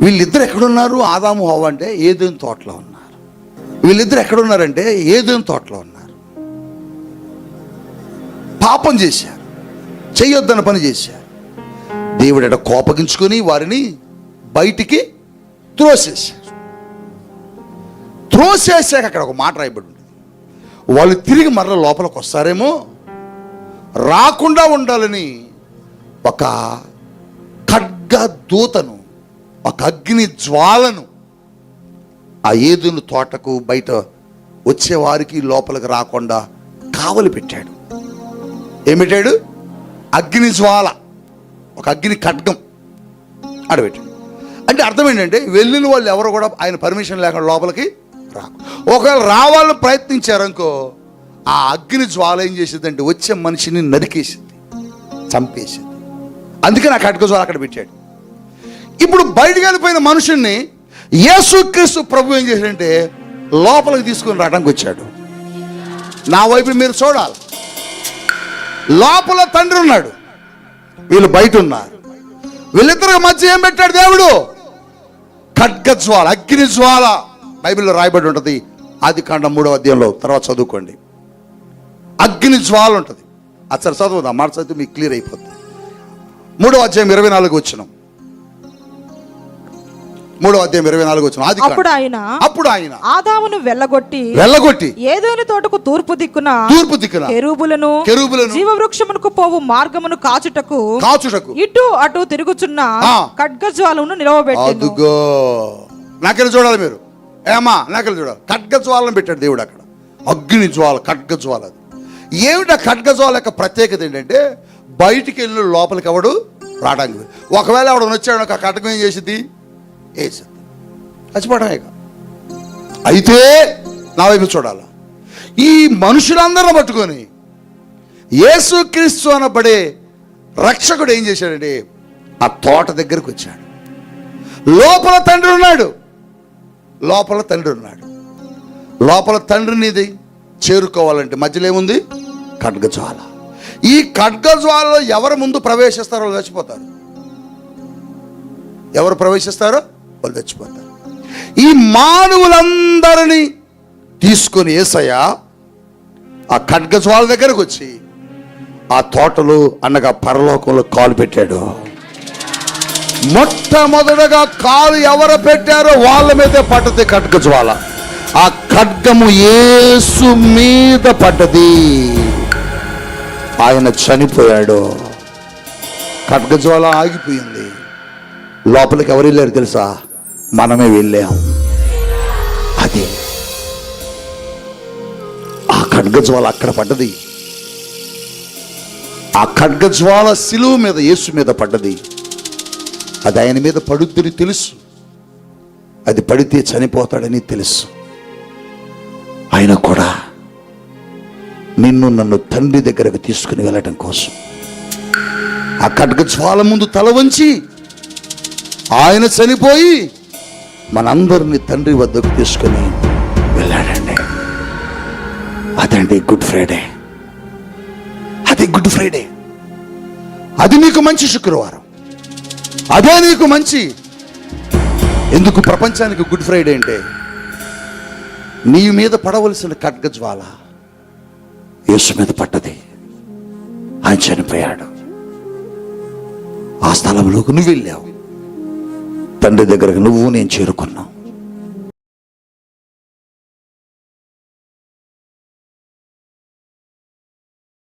వీళ్ళిద్దరు ఎక్కడున్నారు? ఆదాము హవ్వ అంటే ఏదేని తోటలో ఉన్నారు. వీళ్ళిద్దరు ఎక్కడున్నారంటే ఏదేని తోటలో ఉన్నారు. పాపం చేశారు. చెయ్యొద్దన్న పని చేశారు. దేవుడట కోపగించుకొని వారిని బయటికి త్రోసేశారు. త్రోసేసాక అక్కడ ఒక మాట రాయబడి ఉంటుంది. వాళ్ళు తిరిగి మరల లోపలికి వస్తారేమో? రాకుండా ఉండాలని ఒక ఖడ్గ దూతను ఒక అగ్ని జ్వాలను ఆ ఏదును తోటకు బయట వచ్చేవారికి లోపలికి రాకుండా కావలి పెట్టాడు. ఏమిటాడు? అగ్ని జ్వాల ఒక అగ్ని ఖడ్గం ఆడబెట్టాడు అంటే అర్థం ఏంటంటే వెళ్ళిన వాళ్ళు ఎవరు కూడా ఆయన పర్మిషన్ లేకుండా లోపలికి రాకు. ఒకవేళ రావాలని ప్రయత్నించారనుకో ఆ అగ్ని జ్వాల ఏం చేసిందంటే వచ్చే మనిషిని నరికేసింది చంపేసింది. అందుకని ఆ ఖడ్గ జ్వాల అక్కడ పెట్టాడు. ఇప్పుడు బయటికి వెళ్ళిపోయిన మనుషుల్ని యేసుక్రీస్తు ప్రభు ఏం చేశాడంటే లోపలికి తీసుకొని రావడానికి వచ్చాడు. నా వైపు మీరు చూడాలి. లోపల తండ్రి ఉన్నాడు. వీళ్ళు బయట ఉన్నారు. వీళ్ళిద్దరి మధ్య ఏం పెట్టాడు దేవుడు? ఖడ్గ జ్వాల అగ్ని జ్వాల బైబిల్లో రాయబడి ఉంటుంది. ఆది కాండం మూడవ అధ్యాయంలో తర్వాత చదువుకోండి. అగ్ని జ్వాల ఉంటుంది అసలు చదువుదాం. మాట చదివితే మీకు క్లియర్ అయిపోతుంది మూడవ అధ్యాయం ఇరవై నాలుగు వచ్చినాం. మూడవ అధ్యాయం ఇరవై నాలుగు వచ్చిన ఆది. అప్పుడు ఆయన అప్పుడు ఆయన ఆదామును వెళ్ళగొట్టి వెళ్ళగొట్టి ఏదోని తోటకు తూర్పు దిక్కున తూర్పు దిక్కున కెరూబులను కెరూబులను జీవవృక్షమునకు పోవు మార్గమును కాచుటకు కాచుటకు. ఇటు అటు తిరుగుచున్న. ఖడ్గజ్వాలను నిలవబెట్టెను. అదుగో. నాకెళ్ళి చూడాలి మీరు. ఏమా నాకెళ్ళి చూడాలి. ఖడ్గ జ్వాలను పెట్టాడు దేవుడు అక్కడ. అగ్ని జ్వాల ఖడ్గ జ్వాల అది. ఏమిటి ఆ ఖడ్గ జ్వాల యొక్క ప్రత్యేకత ఏంటంటే బయటికి వెళ్ళి లోపలికి ఎవడు రావడానికి. ఒకవేళ ఎవడు వచ్చాడు ఆ ఖడ్గం ఏం చేసింది వేసింది చచ్చిపోవడమే అయితే నా వైపు చూడాలి? ఈ మనుషులందరిని పట్టుకొని యేసుక్రీస్తు అనబడే రక్షకుడు ఏం చేశాడంటే ఆ తోట దగ్గరకు వచ్చాడు. లోపల తండ్రి ఉన్నాడు. లోపల తండ్రి ఉన్నాడు. లోపల తండ్రినిది చేరుకోవాలంటే మధ్యలో ఏముంది? ఖడ్గజ్వాల. ఈ ఖడ్గజ్వాలలో ఎవరు ముందు ప్రవేశిస్తారో చచ్చిపోతారు ఎవరు ప్రవేశిస్తారో? వాళ్ళు చచ్చిపోతారు ఈ మానవులందరినీ తీసుకొని ఏసయ్య ఆ ఖడ్గజ్వాల దగ్గరకు వచ్చి ఆ తోటలో అనగా పరలోకంలో కాలు పెట్టాడు. మొట్టమొదటగా కాలు ఎవరు పెట్టారో వాళ్ళ మీదే పడ్డది ఖడ్గ జ్వాల ఆ ఖడ్గము ఏసు మీద పడ్డది. ఆయన చనిపోయాడు. ఖడ్గ జ్వాల ఆగిపోయింది. లోపలికి ఎవరు వెళ్ళారు తెలుసా? మనమే వెళ్ళాం. అది. ఆ ఖడ్గ జ్వాల అక్కడ పడ్డది. ఆ ఖడ్గజ్వాల సిలువు శిలువ మీద యేసు మీద పడ్డది. అది ఆయన మీద పడుద్దని తెలుసు. అది పడితే చనిపోతాడని తెలుసు. ఆయన కూడా నిన్ను నన్ను తండ్రి దగ్గరకు తీసుకుని వెళ్ళటం కోసం. ఆ ఖడ్గజ్వాల ముందు తల వంచి ఆయన చనిపోయి మనందరినీ తండ్రి వద్దకు తీసుకుని వెళ్ళాడండి. అదండి గుడ్ ఫ్రైడే. అది గుడ్ ఫ్రైడే. అది నీకు మంచి శుక్రవారం. అదే నీకు మంచి. ఎందుకు ప్రపంచానికి గుడ్ ఫ్రైడే అంటే నీ మీద పడవలసిన ఖడ్గ జ్వాల యేసు మీద పడ్డది. ఆయన చనిపోయాడు. ఆ స్థలంలోకి నువ్వు వెళ్ళావు. తండ్రి దగ్గరకు నువ్వు నేను చేరుకున్నావు